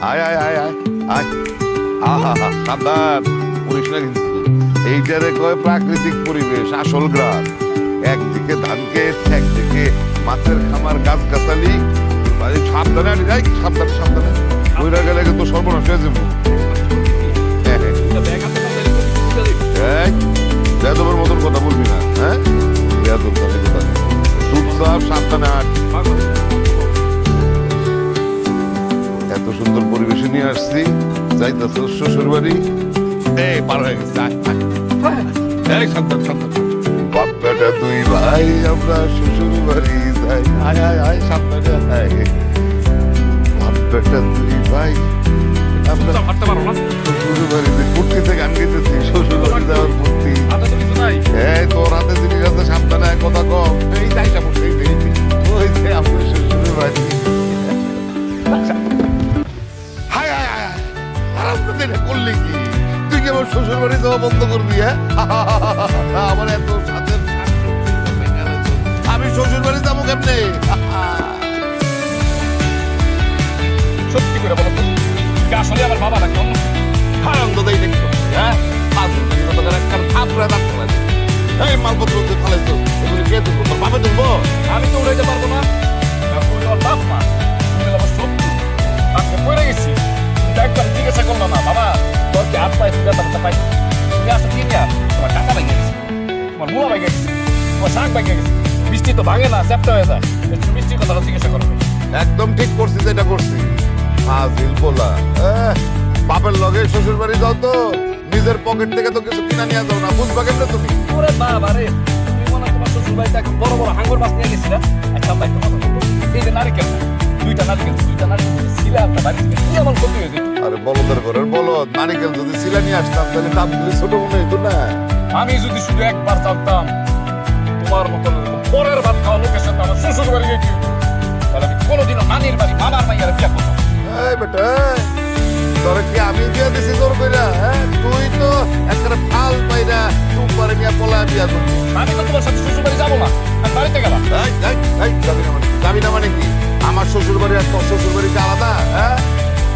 আয় আয় আয় আয় আয়। আহা সাবধান। না কিন্তু। এইটারে কয় প্রাকৃতিক পরিবেশ, আসল গ্রাম। একদিকে ধান ক্ষেত, একদিকে মাছের খামার গাছ গাছালি মানে সাবধানে যাই, সাবধানে সাবধানে। গেলে সর্বনাশ হয়ে যাব। হ্যাঁ হ্যাঁ। যাদবের মতন কথা বলবি না হ্যাঁ? যাদব তাহলে কথা সাবধানে আট সুন্দর পরিবেশে নিয়ে আসছি। যাইতেছ শ্বশুর বাড়ি এই পার হয়ে গেছে আয়। এই বাপ বেটা দুই ভাই আমরা শ্বশুর বাড়ি যাই। আয় আয় আয় দুই ভাই আমরা শ্বশুর বাড়িতে কুর্তিতে গান গেতেছি শ্বশুর বাড়ি যাওয়ার কুর্তি। এই তোর ফাজিল বলা বাপের লগে শ্বশুর বাড়ি যাও তো। নিজের পকেট থেকে তো কিছু কিনা নিয়ে যাও না। বুঝবা কেমনে তুমি। ওরে বাবা রে তুমি মনে তোমার শ্বশুর বাড়িতে একদম বড় বড় হাঙ্গর মাছ নিয়ে গেছিলা আচ্ছা ভাই তোমার এই যে নারিকেল দুইটা নারিকেল দুইটা নারিকেল ছিলে আপনার বাড়ি থেকে কি আমার ক্ষতি হয়ে যেত আরে বলদের ঘরের বলদ নারিকেল যদি সিলা নিয়ে আসতাম তাহলে দামগুলি ছোট মনে হইতো না। আমি যদি শুধু একবার জানতাম তোমার মতো পরের ভাত খাওয়া লোকের সাথে আমার শ্বশুর বাড়ি গেছি তাহলে আমি কোনোদিনও নানির বাড়ি মামার মাইয়ার বিয়া বেটা তোর কি আমি দিয়ে দিছি তোর কইরা? হ্যাঁ তুই তো একটা ফাল পাইরা তুই পরে নিয়ে পলা বিয়া করবি। আমি তো তোমার সাথে শ্বশুর বাড়ি যাব না। আমি বাড়িতে গেলাম। এই, এই, এই, যাবি না মানে যাবি না মানে কি? আমার শ্বশুর বাড়ি আর তোর শ্বশুর বাড়িতে আলাদা হ্যাঁ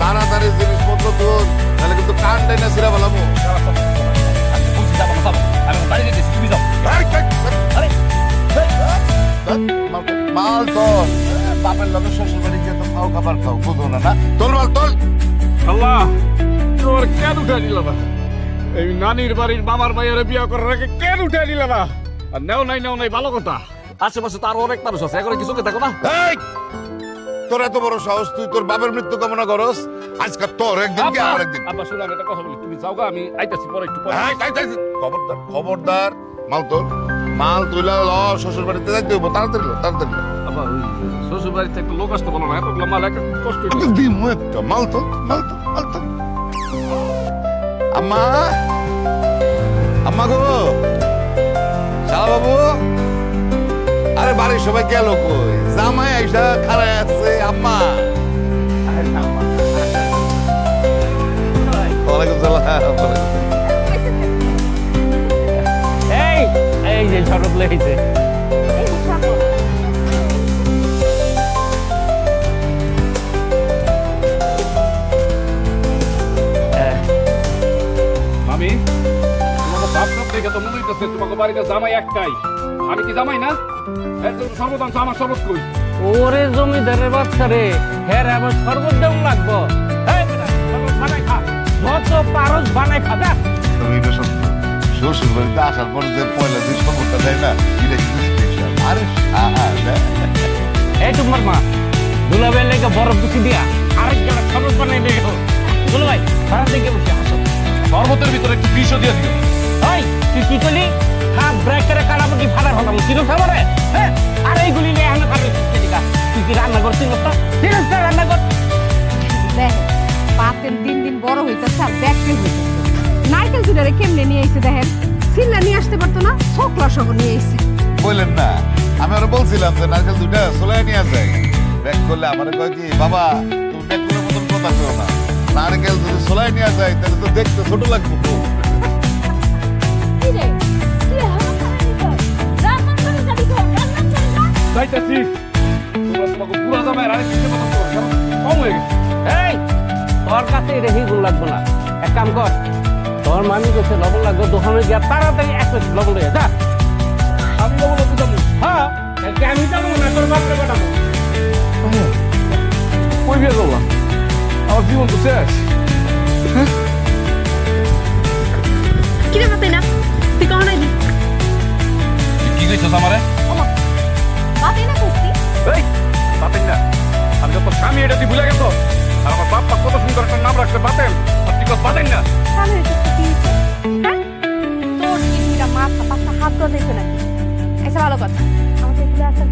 তাড়াতাড়ি জিনিসপত্র তোর তাহলে কিন্তু কান টাইনা সিরা বলামো আমি না যাব। আমি বাড়ি যেতেছি তুমি যাও। মাল তোর বাপের লগে শ্বশুর বাড়ি খাও খাবার খাও বুঝো না না। তোর মাল তোর আল্লাহ তোমার কেন উঠে নিল না এই নানির বাড়ির মামার মাইয়ারে বিয়া করার আগে কেন উঠে নিল না আর নেও নাই নেও নাই ভালো কথা। আশেপাশে তো আরও অনেক মানুষ আছে এখন কিছু দেখো না? তোর এত বড় সাহস তুই তোর বাপের মৃত্যু কামনা করস? আজকে তোর একদিন কি আর একদিন। আব্বা শুনে আমি একটা কথা বলি। তুমি যাও আমি আইতাছি পরে একটু পরে। এই, এই, খবরদার খবরদার। মাল তোর মাল তুইলা ল শ্বশুর বাড়িতে যাইতে হইব তাড়াতাড়ি তাড়াতাড়ি। আবার ওই শ্বশুর বাড়িতে একটা লোক আসতে বলো না এতগুলো মাল একটা কষ্ট। দিমু একটা মাল তো মাল তো মাল তো। আম্মা আম্মা গো। শালা বাবু আরে বাড়ির সবাই গেল কই? জামাই আইসা খাড়ায় আছে আম্মা। ওয়ালাইকুম সালাম এই এই যে শরৎ লেগেছে দেখে তো মনে হইতেছে তোমাকে বাড়িতে জামাই একটাই। আমি কি জামাই না? এর জন্য সর্বদান আমার শরৎ কই ওরে জমিদারের বাচ্চা রে হ্যাঁ রে আবার শরবত দেওয়া লাগবো এই বানাই খা। যত পারস বানাই খা সত্যি শ্বশুর বাড়িতে আসার পর যে পয়লা যে সম্পদটা দেয় না এটা কিন্তু স্পেশাল আরে এই তোমার মা দুলাবের লেগে বরফ দুষি দিয়া আরেক জনের শরবত বানাই দিয়ে দুলো ভাই ভাড়া দিকে বসে আসো শরবতের ভিতরে একটু বিষও দিয়ে দিও। ওই তুই কি করলি হাফ ব্রেকের কালাবটি ফাটার হলাম চিনো খাবারে হ্যাঁ আর এইগুলি নিয়ে এখানে খাবে তুই কি রান্না করছিস না চিনিস না রান্না কর। পাতেন দিন দিন বড় হইতেছে আর ব্যাকটেল হইতেছে। নারকেল চুলারে কেমনে নিয়ে এসে দেখেন? সিল্লা নিয়ে আসতে পারতো না ছোকলা সহ নিয়ে এসে বললেন না আমি আরও বলছিলাম যে নারকেল দুটা সোলাই নিয়ে যায় ব্যাগ করলে আমার কয় কি বাবা তুমি ব্যাগ করার মতন কথা কেউ না। নারকেল যদি সোলাই নিয়ে যায় তাহলে তো দেখতে ছোট লাগবে খুব। যাইতেছি। পুরা আরেক কম হয়ে গেছে এই তোর কাছে রেহি গুণ লাগবে না। এক কাম কর তোর মামি কাছে লবণ লাগবে দোকানে গিয়া তাড়াতাড়ি এক প্লেট লবণ লইয়া যা। আমি যাব। হ্যাঁ আমি যাব না তোর বাপরে পাঠাবো। কই বিয়ে করলাম আমার জীবন তো শেষ। কিরে বাতাই না তুই কখন আইলি? কি কইছস আমারে? বাতাই না করছি এই বাতেন না। আমি তো স্বামী এটা তুই ভুলে গেছ? আর আমার বাপ মা কত সুন্দর একটা নাম রাখছে বাতেন আর তুই কস বাতেন না। স্বামী হয়েছে তো কি? হ্যাঁ? তোর কি দুইটা মাথা পাঁচটা হাত গজাইছে নাকি? আচ্ছা ভালো কথা। আমার তেঁতুলে আসার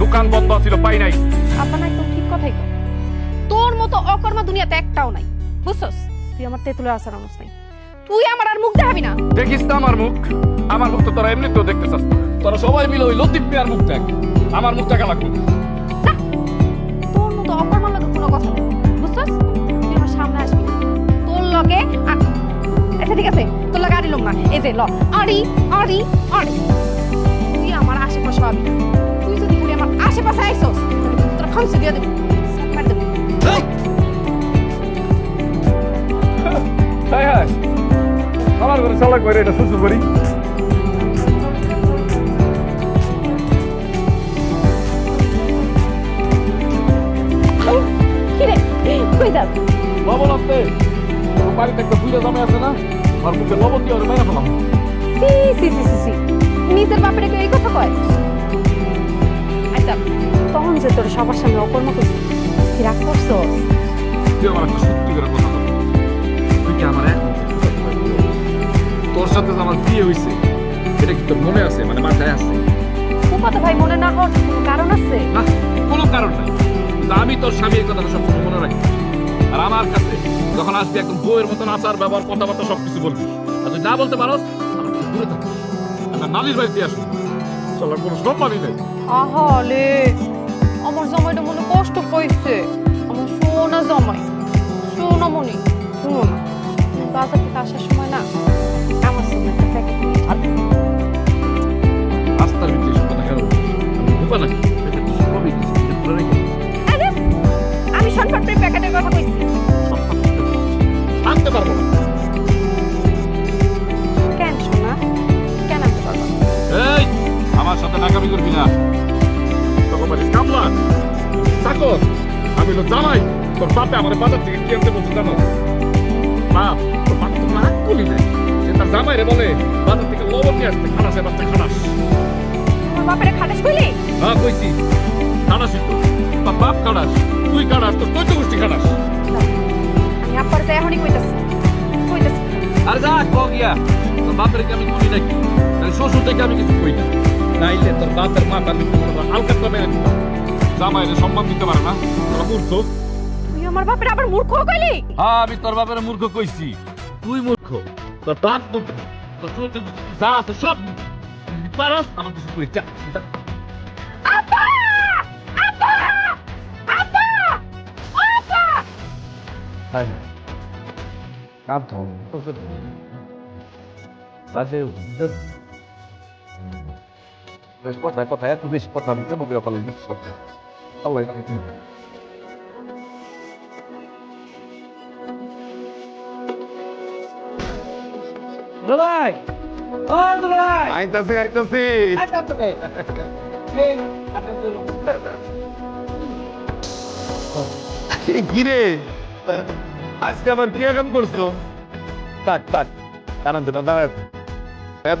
দোকান বন্ধ ছিল পাই নাই। আপনার একদম ঠিক কথাই কর তোর মতো অকর্মা দুনিয়াতে একটাও নাই। বুঝছস? তুই আমার তেঁতুলে আসার মানুষ নাই। তুই আমার আর মুখ দেখাবি না। দেখিস তো আমার মুখ। আমার মুখ তো তোরা এমনিতেও দেখতে চাস তোরা সবাই মিলে ওই লতিফ মিয়ার মুখ দেখ। আমার মুখ দেখা লাগবে। তোর মতো অকর্মার লগে কোনো কথা নেই বুঝছস? তুই আমার সামনে আসবি। না। তোর লগে আচ্ছা ঠিক আছে তোর লগে আড়ি লোক না এই যে ল। আড়ি আড়ি আড়ি। তুই আমার আশেপাশে পাবি। তুই যদি খালি আমার আশেপাশে আইসস তোর ফাংশন দিয়ে দেবো। হাই! হাই আমার ঘরে চালাক করে এটা শ্বশুর করি কই যাস লবণ তোর বাড়িতে একটা বুড়া জামাই আছে না আর মুখে লবণ দিয়ে ওরে মেরে ফেলাম সি সি সি সি সি। নিজের বাপরে এই কথা কয়? আচ্ছা তখন যে তোর সবার সামনে অকর্ম করছিস কি রাগ করছস তুই আমার একটা সত্যি করে কথা বল। তুই কি আমার তোর সাথে আমার বিয়ে হয়েছে এটা কি তোর মনে আছে? মানে মাথায় আছে? ফুফাতো ভাই মনে না হওয়ার কোনো কারণ আছে? না কোনো কারণ নাই। আমি তোর স্বামীর কথাটা সবসময় মনে রাখি। আমার কাছে যখন আসবি একদম বউয়ের মতন আচার ব্যবহার কথাবার্তা সবকিছু বলবি। আর তুই না বলতে আমার থেকে। দূরে আমার নালির বাড়িতে আসবি। চলার কোনো সম্মানই নেই। আহলে আমার জামাইটা মনে কষ্ট পাইছে। আমার সোনা জামাই সোনা মনি শুনো না। বাজার থেকে আসার সময় না আমার সামনে একটা প্যাকেট নিয়ে। রাস্তার ভিতরে কেন বোকা নাকি আমার বাজার থেকে কি আনতে বলছে জানো? বাপ তোর বাপ তো নাক কলি নাই সে তার জামাই রে বলে বাজার থেকে লবণ নিয়ে আসতে খানাসে বাচ্চা খানাস আমার বাপের খাটাস কইলি? হ্যাঁ কইছি। খানাসই তো। তোর বাপ খানাস তুই খানাস তোর চৈত্য গোষ্ঠী খানাস আমি আব্বার তো এখনই কইতাছি কইতাছি। আরে যা ক গিয়া। তোর বাপের কি আমি করি নাকি? তাহলে শ্বশুর থেকে আমি কিছু কই না। নাইলে তোর বাপের মা তার হালকা কমে জামাইরে সম্মান দিতে পারে না? তোরা মূর্খ আমার বাপের আবার মূর্খ কইলি? হ্যাঁ আমি তোর বাপের মূর্খ কইছি। তুই মূর্খ। তোর বাপ মূর্খ। তোর যা আছে সব পারস আমার কিছু কই যা যা। হাই কাম তো বাজে বেশ কথা কথা। এত বেশি কথা আমি কেমন করে পারলাম আল্লাহ দুলাই। ও দুলাই। আইতাছি আইতাছি। আচ্ছা তো কি রে? আজকে আবার কি কাম করছ? থাক থাক। দাঁড়ান তো দাঁড়ান। এত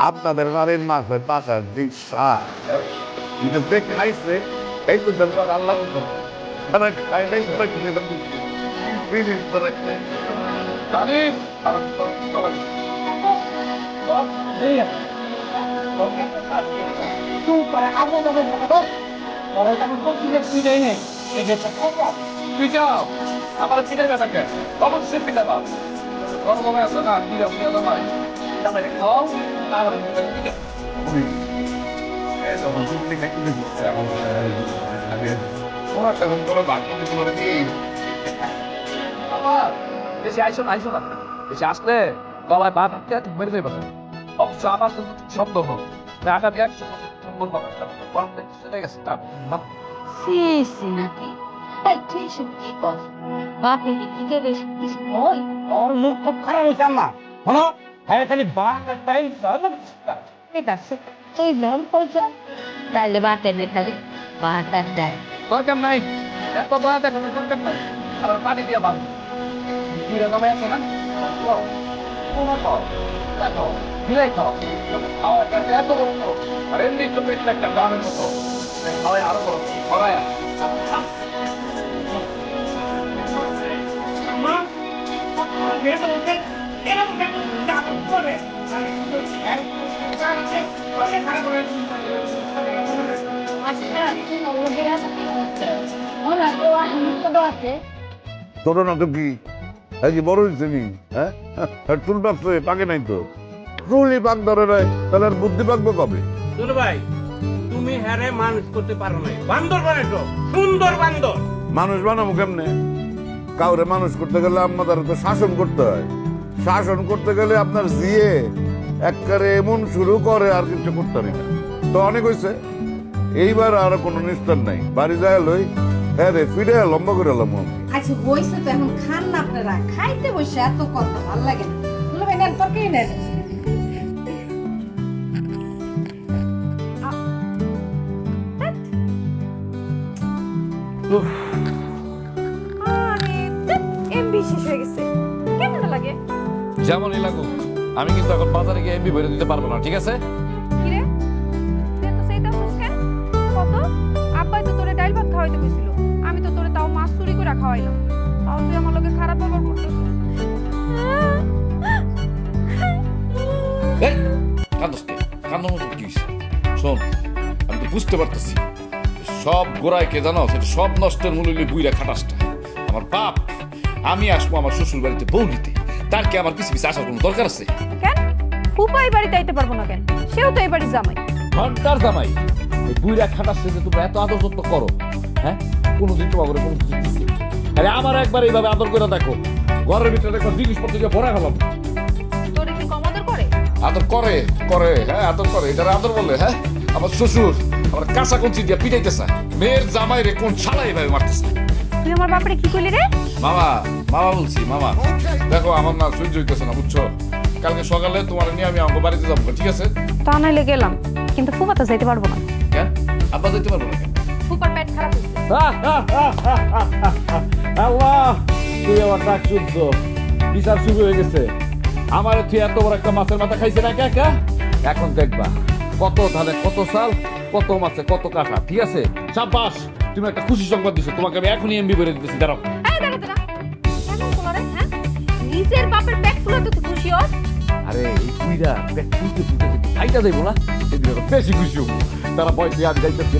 আপনাদের বাড়ির মাছের পাশার দিক দেখে খাইছে এই তো দেখো আল্লাহ তারা খায় নাই তারা খেয়ে না প্লিজ তারা খায় তালিম তুই যাও আমার চিনের কাছে কে কখন সে পিতা বাপ কখন মনে আছে না কি আপনি আলো ভাই তাহলে খাও আর ওরা তখন কোনো বাকি কিছু বলে কি বেশি আইসো না আইসো না বেশি আসলে গলায় বাদ মেরে যাবে অবশ্য আমার তো শব্দ হোক আগামী এক সেটাই গেছে সি সি নাকি তুই সব কি কর বাপে দিকে বেশ কিছু হয় ওর মুখ খুব খারাপ হয়েছে আম্মা শোনো হ্যাঁ খালি বাপ তাই ঠিক আছে তুই নাম করছ তাহলে বাতে নে খালি বাটা দেয় দরকার নাই এত দয়া দেখানোর দরকার নাই আর পানি দিয়ে বাঁধ দুই রকমের আছে না কোনো খাও দেখো মিলাই খাও খাওয়া কাছে এত বড় আর এমনি তো পেটটা একটা গ্রামের মতো খাওয়াই আরও বড় খাওয়াই তোর না তো কি? এই যে বড় হয়েছে নি? হ্যাঁ? আর চুল পাকছে পাকে নাই তো। চুলই পাক ধরে নাই তাহলে আর বুদ্ধি পাকবে কবে? ভাই তুমি হ্যারে মানুষ করতে পারো নাই। বান্দর বানাইছো সুন্দর বান্দর। মানুষ বানাবো কেমনে? কাউরে মানুষ করতে গেলে আপনাদের তো শাসন করতে হয়। শাসন করতে গেলে আপনার জিয়ে একবারে এমন শুরু করে আর কিছু করতে পারি না। তো অনেক হয়েছে এইবার আর কোনো নিস্তার নাই। বাড়ি যায় লই হ্যাঁ রে ফিরে লম্বা করে এলাম আচ্ছা হয়েছে তো এখন খান না আপনারা। খাইতে বসে এত কথা ভালো লাগে না। বলে ভাই নেন তরকারি নেন। এমবি শেষ হয়ে গেছে। কেমন লাগে? যেমনই লাগুক আমি কিন্তু এখন বাজারে গিয়ে এমবি ভরে দিতে পারব না ঠিক আছে? তুই তো সেইটা কত? আব্বাই তো তোরে ডাইল ভাত খাওয়াইতে কইছিল। আমি তো তোরে তাও মাছ চুরি করে খাওয়াইলাম। তাও তুই আমার লগে খারাপ ব্যবহার এই কান্দস কে? কান্দন মতো কি হইছে? শোন আমি তো বুঝতে পারতেছি। সব গোড়ায় কে জানো? সেটা সব নষ্টের মূল হইলে বুইরা খাটাসটা। আমার বাপ আমি আসব আমার শ্বশুর বাড়িতে বউ নিতে। তার কি আমার পিছু পিছু আসার কোনো দরকার আছে? কেন? ফুপা এই বাড়িতে আইতে পারব না কেন? সেও তো এই বাড়ির জামাই। ঘণ্টার জামাই। এই বুইরা খাটাসছে যে তোমরা এত আদর যত্ন করো হ্যাঁ? কোনোদিন তোমার ঘরে কোনো কিছু দিচ্ছে আরে আমার একবার এইভাবে আদর করে দেখো। ঘরের ভিতরে একটা জিনিসপত্র দিয়ে ভরা গেলাম। তোরে কি কমাদর করে? আদর করে করে হ্যাঁ আদর করে। এটার আদর বলে হ্যাঁ? আমার শ্বশুর আমার কাঁচা কঞ্চি দিয়ে পিটাইতেছে। মেয়ের জামাই রে কোন ছাড়া এইভাবে মারতেছে? তুই আমার বাপরে কি কইলি রে? মামা মামা বলছি মামা। দেখো আমার না সহ্য হইতেছে না বুঝছ? কালকে সকালে তোমার নিয়ে আমি আমার বাড়িতে যাব ঠিক আছে? তা নাইলে গেলাম কিন্তু ফুপা তো যাইতে পারব না। কেন? আব্বা যাইতে পারব না কেন? ফুপার পেট খারাপ আল্লাহ তুই আমার ডাক শুনছ। বিচার শুরু হয়ে গেছে। আমার তুই এত বড় একটা মাছের মাথা খাইছে না একা একা এখন দেখবা কত ধানে কত চাল কত মাছে কত কাঁঠা ঠিক আছে? সাব্বাস! তুমি একটা খুশি সংবাদ দিছো তোমাকে আমি এখনই এমবি করে দিতেছি দাঁড়াও। এই দাঁড়া দাঁড়া। কেমন তোলা হ্যাঁ? নিজের বাপের পেট ফুলাতে তুই খুশি হস আরে এই কুইরা পেট ফুলতে ফুলতে খাইটা যাইবো না সেদিন বেশি খুশি হব। তারা বয়সে আমি যাইতেছি